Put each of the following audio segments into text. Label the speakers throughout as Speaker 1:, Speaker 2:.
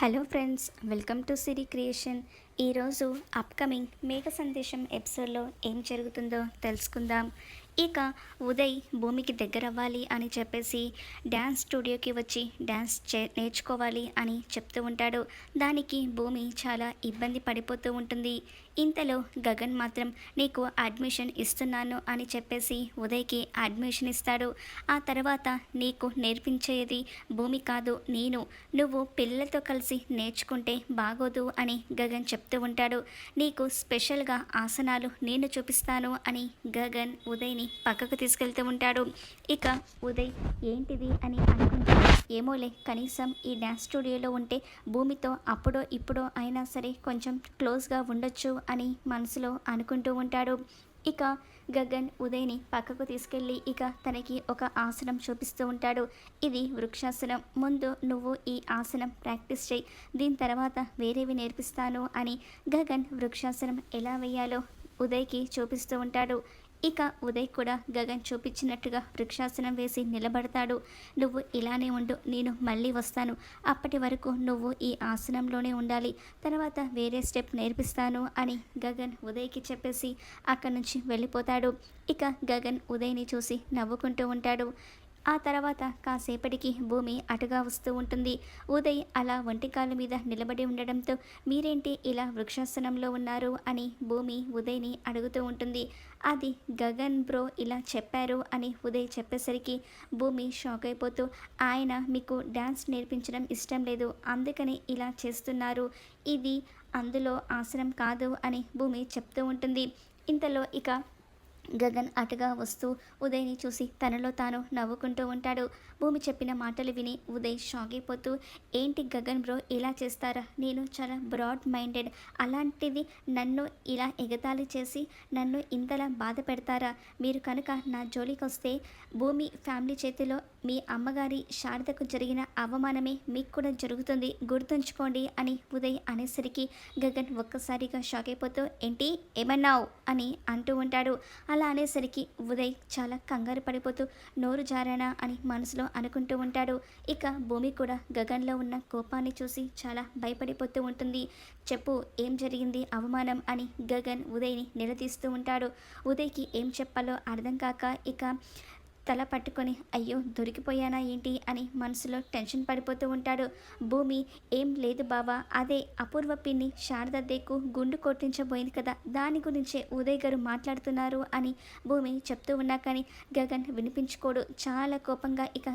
Speaker 1: Hello friends welcome to Siri creation. ఈరోజు upcoming Megha సందేశం ఎపిసోడ్లో ఏం జరుగుతుందో తెలుసుకుందాం. ఇక ఉదయ్ భూమికి దగ్గర అవ్వాలి అని చెప్పేసి డ్యాన్స్ స్టూడియోకి వచ్చి డ్యాన్స్ చే నేర్చుకోవాలి అని చెప్తూ ఉంటాడు. దానికి భూమి చాలా ఇబ్బంది పడిపోతూ ఉంటుంది. ఇంతలో గగన్ మాత్రం నీకు అడ్మిషన్ ఇస్తున్నాను అని చెప్పేసి ఉదయ్కి అడ్మిషన్ ఇస్తాడు. ఆ తర్వాత నీకు నేర్పించేది భూమి కాదు నేను. నువ్వు పిల్లలతో కలిసి నేర్చుకుంటే బాగోదు అని గగన్ చెప్తూ ఉంటాడు. నీకు స్పెషల్గా ఆసనాలు నేను చూపిస్తాను అని గగన్ ఉదయ్ని పక్కకు తీసుకెళ్తూ ఉంటాడు. ఇక ఉదయ్ ఏంటిది? అని అనుకుంటాడు ఏమోలే కనీసం ఈ డ్యాన్స్ స్టూడియోలో ఉంటే భూమితో అప్పుడో ఇప్పుడో అయినా సరే కొంచెం క్లోజ్గా ఉండొచ్చు అని మనసులో అనుకుంటూ ఉంటాడు. ఇక గగన్ ఉదయ్ని పక్కకు తీసుకెళ్ళి ఇక తనకి ఒక ఆసనం చూపిస్తూ ఉంటాడు. ఇది వృక్షాసనం. ముందు నువ్వు ఈ ఆసనం ప్రాక్టీస్ చేయి దీని తర్వాత వేరేవి నేర్పిస్తాను అని గగన్ వృక్షాసనం ఎలా వేయాలో ఉదయ్కి చూపిస్తూ ఉంటాడు. ఇక ఉదయ్ కూడా గగన్ చూపించినట్టుగా వృక్షాసనం వేసి నిలబడతాడు. నువ్వు ఇలానే ఉండు నేను మళ్ళీ వస్తాను. అప్పటి వరకు నువ్వు ఈ ఆసనంలోనే ఉండాలి. తర్వాత వేరే స్టెప్ నేర్పిస్తాను అని గగన్ ఉదయ్కి చెప్పేసి అక్కడి నుంచి వెళ్ళిపోతాడు. ఇక గగన్ ఉదయ్ని చూసి నవ్వుకుంటూ ఉంటాడు. ఆ తర్వాత కాసేపటికి భూమి అటుగా వస్తూ ఉంటుంది. ఉదయ్ అలా ఒంటికాల మీద నిలబడి ఉండడంతో మీరేంటి ఇలా వృక్షాసనంలో ఉన్నారు? అని భూమి ఉదయ్ని అడుగుతూ ఉంటుంది. అది గగన్ బ్రో ఇలా చెప్పారు అని ఉదయ్ చెప్పేసరికి భూమి షాక్ అయిపోతూ ఆయన మీకు డ్యాన్స్ నేర్పించడం ఇష్టం లేదు. అందుకని ఇలా చేస్తున్నారు. ఇది అందులో ఆసనం కాదు అని భూమి చెప్తూ ఉంటుంది. ఇంతలో ఇక గగన్ అటుగా వస్తూ ఉదయ్ని చూసి తనలో తాను నవ్వుకుంటూ ఉంటాడు. భూమి చెప్పిన మాటలు విని ఉదయ్ షాక్ అయిపోతూ ఏంటి గగన్ బ్రో ఇలా చేస్తారా? నేను చాలా బ్రాడ్ మైండెడ్. అలాంటిది నన్ను ఇలా ఎగతాళి చేసి నన్ను ఇంతలా బాధ పెడతారా? మీరు కనుక నా జోలికి వస్తే భూమి ఫ్యామిలీ చేతిలో మీ అమ్మగారి శారదకు జరిగిన అవమానమే మీకు కూడా జరుగుతుంది. గుర్తుంచుకోండి అని ఉదయ్ అనేసరికి గగన్ ఒక్కసారిగా షాక్ అయిపోతూ ఏంటి ఏమన్నావు? అని అంటూ ఉంటాడు. అలా అనేసరికి ఉదయ్ చాలా కంగారు పడిపోతూ నోరు జారానా? అని మనసులో అనుకుంటూ ఉంటాడు. ఇక భూమి కూడా గగన్లో ఉన్న కోపాన్ని చూసి చాలా భయపడిపోతూ ఉంటుంది. చెప్పు ఏం జరిగింది అవమానం? అని గగన్ ఉదయ్ని నిలదీస్తూ ఉంటాడు. ఉదయ్కి ఏం చెప్పాలో అర్థం కాక ఇక తల పట్టుకొని అయ్యో దొరికిపోయానా ఏంటి? అని మనసులో టెన్షన్ పడిపోతూ ఉంటాడు. భూమి ఏం లేదు బావా అదే అపూర్వ పిన్ని శారదద్దెకు గుండు కొట్టించబోయింది కదా దాని గురించే ఉదయ్ గారు మాట్లాడుతున్నారు అని భూమి చెప్తూ ఉన్నా కానీ గగన్ వినిపించుకోడు. చాలా కోపంగా ఇక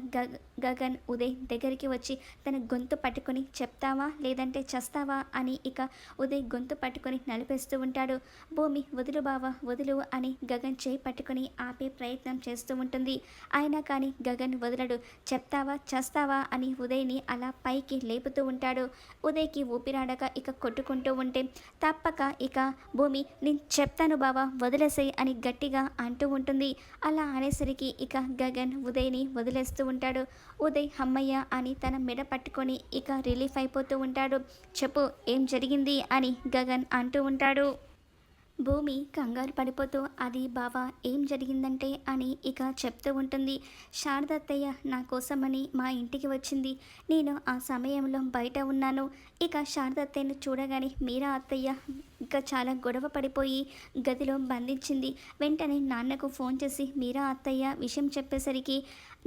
Speaker 1: గగన్ ఉదయ్ దగ్గరికి వచ్చి తన గొంతు పట్టుకొని చెప్తావా లేదంటే చస్తావా? అని ఇక ఉదయ్ గొంతు పట్టుకొని నలిపేస్తూ ఉంటాడు. భూమి వదులు బావా వదులు అని గగన్ చేయి పట్టుకొని ఆపే ప్రయత్నం చేస్తూ ఉంటుంది. అయినా కానీ గగన్ వదలడు. చెప్తావా? చేస్తావా? అని ఉదయ్ని అలా పైకి లేపుతూ ఉంటాడు. ఉదయ్కి ఊపిరాడక ఇక కొట్టుకుంటూ ఉంటే తప్పక ఇక భూమి నేను చెప్తాను బావా వదిలేసే అని గట్టిగా అంటూ ఉంటుంది. అలా అనేసరికి ఇక గగన్ ఉదయ్ని వదిలేస్తూ ఉంటాడు. ఉదయ్ అమ్మయ్య అని తన మెడ పట్టుకొని ఇక రిలీఫ్ అయిపోతూ ఉంటాడు. చెప్పు ఏం జరిగింది? అని గగన్ అంటూ ఉంటాడు. భూమి కంగారు పడిపోతూ అది బావా ఏం జరిగిందంటే? అని ఇక చెప్తూ ఉంటుంది. శారదత్తయ్య నా కోసమని మా ఇంటికి వచ్చింది. నేను ఆ సమయంలో బయట ఉన్నాను. ఇక శారదత్తయ్యను చూడగానే మీరా అత్తయ్య ఇంకా చాలా గొడవ పడిపోయి గదిలో బంధించింది. వెంటనే నాన్నకు ఫోన్ చేసి మీరా అత్తయ్య విషయం చెప్పేసరికి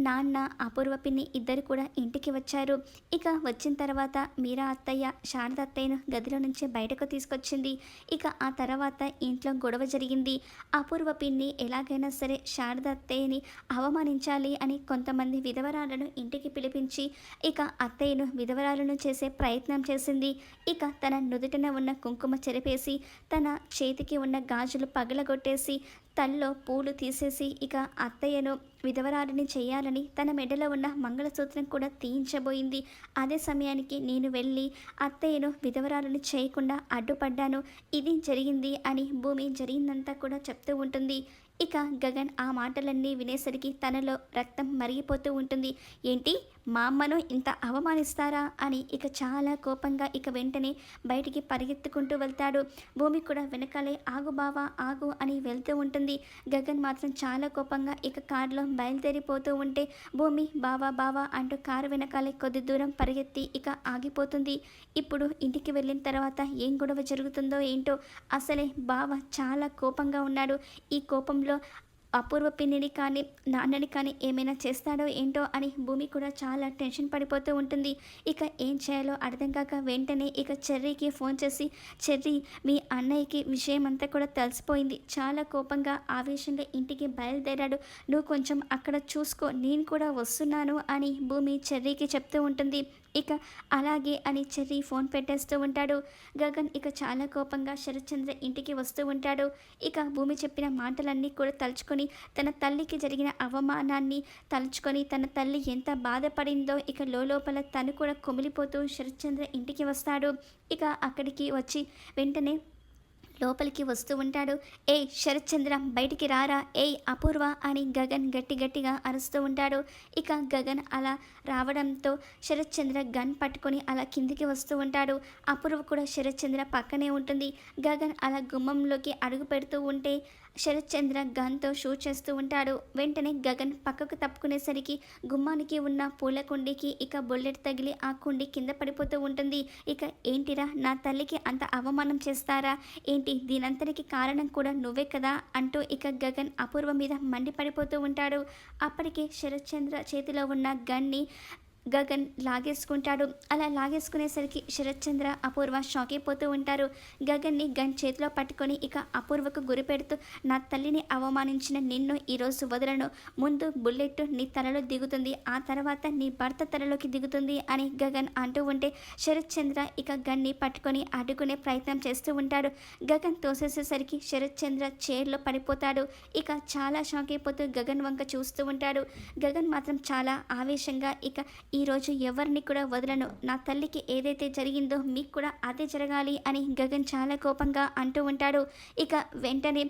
Speaker 1: నాన్న అపూర్వ పిన్ని ఇద్దరు కూడా ఇంటికి వచ్చారు. ఇక వచ్చిన తర్వాత మీరా అత్తయ్య శారద అత్తయ్యను గదిలో నుంచి బయటకు తీసుకొచ్చింది. ఇక ఆ తర్వాత ఇంట్లో గొడవ జరిగింది. అపూర్వ పిన్ని ఎలాగైనా సరే శారద అత్తయ్యని అవమానించాలి అని కొంతమంది విధవరాలను ఇంటికి పిలిపించి ఇక అత్తయ్యను విధవరాలను చేసే ప్రయత్నం చేసింది. ఇక తన నుదుటిన ఉన్న కుంకుమ చెరిపేసి తన చేతికి ఉన్న గాజులు పగలగొట్టేసి తల్లో పూలు తీసేసి ఇక అత్తయ్యను విధవరాలని చేయాలని తన మెడలో ఉన్న మంగళసూత్రం కూడా తీయించబోయింది. అదే సమయానికి నేను వెళ్ళి అత్తయ్యను విధవరాలను చేయకుండా అడ్డుపడ్డాను. ఇది జరిగింది అని భూమి జరిగిందంతా కూడా చెప్తూ ఉంటుంది. ఇక గగన్ ఆ మాటలన్నీ వినేసరికి తనలో రక్తం మరిగిపోతూ ఉంటుంది. ఏంటి? మా అమ్మను ఇంత అవమానిస్తారా అని ఇక చాలా కోపంగా ఇక వెంటనే బయటికి పరిగెత్తుకుంటూ వెళ్తాడు. భూమి కూడా వెనకాలే ఆగు బావా ఆగు అని వెళ్తూ ఉంటుంది. గగన్ మాత్రం చాలా కోపంగా ఇక కారులో బయలుదేరిపోతూ ఉంటే భూమి బావా బావా అంటూ కారు వెనకాలే కొద్ది దూరం పరిగెత్తి ఇక ఆగిపోతుంది. ఇప్పుడు ఇంటికి వెళ్ళిన తర్వాత ఏం గొడవ జరుగుతుందో ఏంటో అసలే బావ చాలా కోపంగా ఉన్నాడు. ఈ కోపంలో అపూర్వ పిన్నిని కానీ నాన్నని కానీ ఏమైనా చేస్తాడో ఏంటో అని భూమి కూడా చాలా టెన్షన్ పడిపోతూ ఉంటుంది. ఇక ఏం చేయాలో అర్థం కాక వెంటనే ఇక చెర్రీకి ఫోన్ చేసి చెర్రీ మీ అన్నయ్యకి విషయం అంతా కూడా తెలిసిపోయింది. చాలా కోపంగా ఆవేశంగా ఇంటికి బయలుదేరాడు. నువ్వు కొంచెం అక్కడ చూసుకో నేను కూడా వస్తున్నాను అని భూమి చెర్రీకి చెప్తూ ఉంటుంది. ఇక అలాగే అని చెర్రీ ఫోన్ పెట్టేస్తూ ఉంటాడు. గగన్ ఇక చాలా కోపంగా శరత్చంద్ర ఇంటికి వస్తూ ఉంటాడు. ఇక భూమి చెప్పిన మాటలన్నీ కూడా తలుచుకొని తన తల్లికి జరిగిన అవమానాన్ని తలుచుకొని తన తల్లి ఎంత బాధపడిందో ఇక లోపల తను కూడా కుమిలిపోతూ శరత్చంద్ర ఇంటికి వస్తాడు. ఇక అక్కడికి వచ్చి వెంటనే లోపలికి వస్తూ ఉంటాడు. ఏ శరత్చంద్ర బయటికి రారా? ఏ అపూర్వ అని గగన్ గట్టి గట్టిగా అరుస్తూ ఉంటాడు. ఇక గగన్ అలా రావడంతో శరత్చంద్ర గన్ పట్టుకొని అలా కిందికి వస్తూ ఉంటాడు. అపూర్వ కూడా శరత్చంద్ర పక్కనే ఉంటుంది. గగన్ అలా గుమ్మంలోకి అడుగు పెడుతూ ఉంటే శరత్చంద్ర గన్తో షూట్ చేస్తూ ఉంటాడు. వెంటనే గగన్ పక్కకు తప్పుకునేసరికి గుమ్మానికి ఉన్న పూల కుండీకి ఇక బుల్లెట్ తగిలి ఆ కుండి కింద పడిపోతూ ఉంటుంది. ఇక ఏంటిరా నా తల్లికి అంత అవమానం చేస్తారా? ఏంటి దీనంతటికి కారణం కూడా నువ్వే కదా? అంటూ ఇక గగన్ అపూర్వ మీద మండిపడిపోతూ ఉంటాడు. అప్పటికే శరత్చంద్ర చేతిలో ఉన్న గన్ని గగన్ లాగేసుకుంటాడు. అలా లాగేసుకునేసరికి శరత్చంద్ర అపూర్వ షాక్ అయిపోతూ ఉంటారు. గగన్ని గన్ చేతిలో పట్టుకొని ఇక అపూర్వకు గురి పెడుతూ నా తల్లిని అవమానించిన నిన్ను ఈరోజు వదలను. ముందు బుల్లెట్ నీ తలలో దిగుతుంది ఆ తర్వాత నీ భర్త తలలోకి దిగుతుంది అని గగన్ అంటూ ఉంటే శరత్చంద్ర ఇక గన్ని పట్టుకొని అడ్డుకునే ప్రయత్నం చేస్తూ ఉంటాడు. గగన్ తోసేసేసరికి శరత్చంద్ర చైర్లో పడిపోతాడు. ఇక చాలా షాక్ అయిపోతూ గగన్ వంక చూస్తూ ఉంటాడు. గగన్ మాత్రం చాలా ఆవేశంగా ఇక ఈరోజు ఎవరిని కూడా వదలను. నా తల్లికి ఏదైతే జరిగిందో మీకు కూడా అదే జరగాలి అని గగన్ చాలా కోపంగా అంటూ ఉంటాడు. ఇక వెంటనే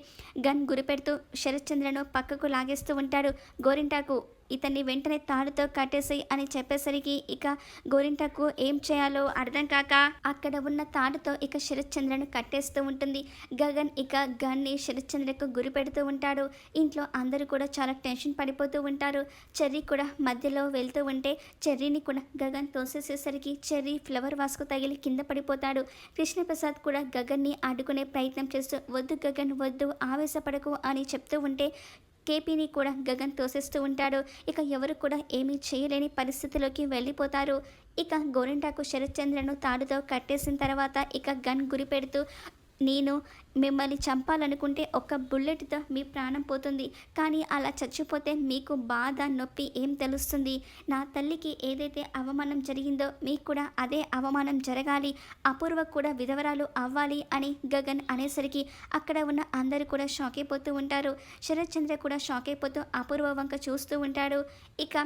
Speaker 1: గన్ గురిపెడుతూ శరత్చంద్రను పక్కకు లాగేస్తూ ఉంటాడు. గోరింటాకు ఇతన్ని వెంటనే తాడుతో కట్టేసి అని చెప్పేసరికి ఇక గోరింటకు ఏం చేయాలో అర్థం కాక అక్కడ ఉన్న తాడుతో ఇక శరత్చంద్రను కట్టేస్తూ ఉంటుంది. గగన్ ఇక గన్ని శరత్చంద్రకు గురి పెడుతూ ఉంటాడు. ఇంట్లో అందరూ కూడా చాలా టెన్షన్ పడిపోతూ ఉంటారు. చెర్రీ కూడా మధ్యలో వెళ్తూ ఉంటే చెర్రీని కూడా గగన్ తోసేసేసరికి చెర్రీ ఫ్లవర్ వాస్కు తగిలి కింద పడిపోతాడు. కృష్ణప్రసాద్ కూడా గగన్ని అడ్డుకునే ప్రయత్నం చేస్తూ వద్దు గగన్ వద్దు ఆవేశపడకు అని చెప్తూ ఉంటే కేపీని కూడా గగన్ తోసేస్తూ ఉంటాడు. ఇక ఎవరు కూడా ఏమీ చేయలేని పరిస్థితిలోకి వెళ్ళిపోతారు. ఇక గోరింటాకు శరత్చంద్రను తాడుతో కట్టేసిన తర్వాత ఇక గన్ గురి పెడుతూ నేను మిమ్మల్ని చంపాలనుకుంటే ఒక బుల్లెట్తో మీ ప్రాణం పోతుంది. కానీ అలా చచ్చిపోతే మీకు బాధ నొప్పి ఏం తెలుస్తుంది? నా తల్లికి ఏదైతే అవమానం జరిగిందో మీకు కూడా అదే అవమానం జరగాలి. అపూర్వ కూడా విధవరాలు అవ్వాలి అని గగన్ అనేసరికి అక్కడ ఉన్న అందరూ కూడా షాక్ అయిపోతూ ఉంటారు. శరత్చంద్ర కూడా షాక్ అయిపోతూ అపూర్వ వంక చూస్తూ ఉంటాడు. ఇక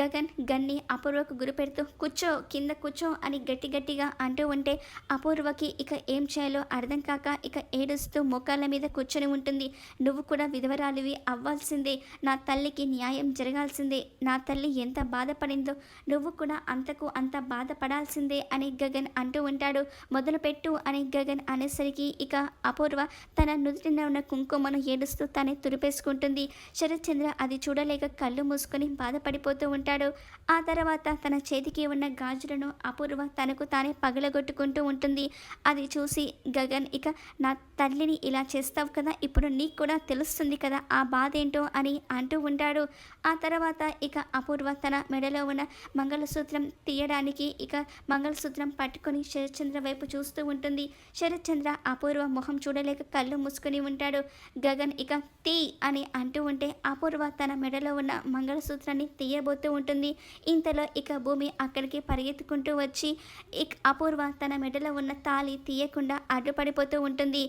Speaker 1: గగన్ గన్ని అపూర్వకు గురిపెడుతూ కూర్చో కింద కూర్చో అని గట్టి గట్టిగా అంటూ ఉంటే అపూర్వకి ఇక ఏం చేయాలో అర్థం కాక ఇక ఏ ఏడుస్తూ మోకాళ్ళ మీద కూర్చొని ఉంటుంది. నువ్వు కూడా విధవరాలివి అవ్వాల్సిందే. నా తల్లికి న్యాయం జరగాల్సిందే. నా తల్లి ఎంత బాధపడిందో నువ్వు కూడా అంతకు అంత బాధపడాల్సిందే అని గగన్ అంటూ ఉంటాడు. మొదలుపెట్టు అని గగన్ అనేసరికి ఇక అపూర్వ తన నుదుటిన ఉన్న కుంకుమను ఏడుస్తూ తనే తురిపేసుకుంటుంది. శరత్చంద్ర అది చూడలేక కళ్ళు మూసుకొని బాధపడిపోతూ ఉంటాడు. ఆ తర్వాత తన చేతికి ఉన్న గాజులను అపూర్వ తనకు తానే పగలగొట్టుకుంటూ ఉంటుంది. అది చూసి గగన్ ఇక నా తల్లిని ఇలా చేస్తావు కదా ఇప్పుడు నీకు కూడా తెలుస్తుంది కదా ఆ బాధ ఏంటో అని అంటూ ఉంటాడు. ఆ తర్వాత ఇక అపూర్వ తన మెడలో ఉన్న మంగళసూత్రం తీయడానికి ఇక మంగళసూత్రం పట్టుకొని శరత్చంద్ర వైపు చూస్తూ ఉంటుంది. శరత్చంద్ర అపూర్వ మొహం చూడలేక కళ్ళు మూసుకొని ఉంటాడు. గగన్ ఇక తీ అని అంటూ ఉంటే అపూర్వ తన మెడలో ఉన్న మంగళసూత్రాన్ని తీయబోతూ ఉంటుంది. ఇంతలో ఇక భూమి అక్కడికి పరిగెత్తుకుంటూ వచ్చి ఇక అపూర్వ తన మెడలో ఉన్న తాళి తీయకుండా అడ్డుపడిపోతూ ఉంటుంది.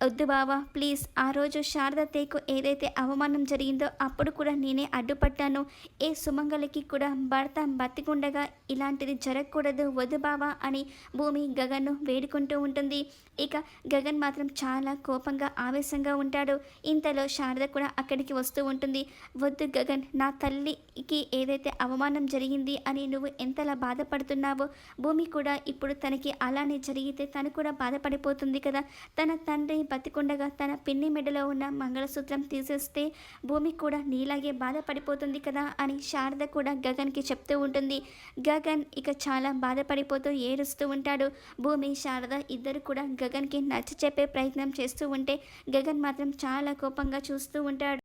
Speaker 1: వద్దు బావా ప్లీజ్. ఆ రోజు శారద తేకు ఏదైతే అవమానం జరిగిందో అప్పుడు కూడా నేనే అడ్డుపట్టాను ఏ సుమంగళకి కూడా భర్త బతికుండగా ఇలాంటిది జరగకూడదు. వద్దు బావా అని భూమి గగన్ను వేడుకుంటూ ఉంటుంది. ఇక గగన్ మాత్రం చాలా కోపంగా ఆవేశంగా ఉంటాడు. ఇంతలో శారద కూడా అక్కడికి వస్తూ ఉంటుంది. వద్దు గగన్ నా తల్లికి ఏదైతే అవమానం జరిగింది అని నువ్వు ఎంతలా బాధపడుతున్నావో భూమి కూడా ఇప్పుడు తనకి అలానే జరిగితే తను కూడా బాధపడిపోతుంది కదా. తన తండ్రి బతికుండగా తన పిన్ని మెడలో ఉన్న మంగళసూత్రం తీసేస్తే భూమి కూడా నీలాగే బాధపడిపోతుంది కదా అని శారద కూడా గగన్కి చెప్తూ ఉంటుంది. గగన్ ఇక చాలా బాధపడిపోతూ ఏడుస్తూ ఉంటాడు. భూమి శారద ఇద్దరు కూడా గగన్కి నచ్చ చెప్పే ప్రయత్నం చేస్తూ ఉంటే గగన్ మాత్రం చాలా కోపంగా చూస్తూ ఉంటాడు.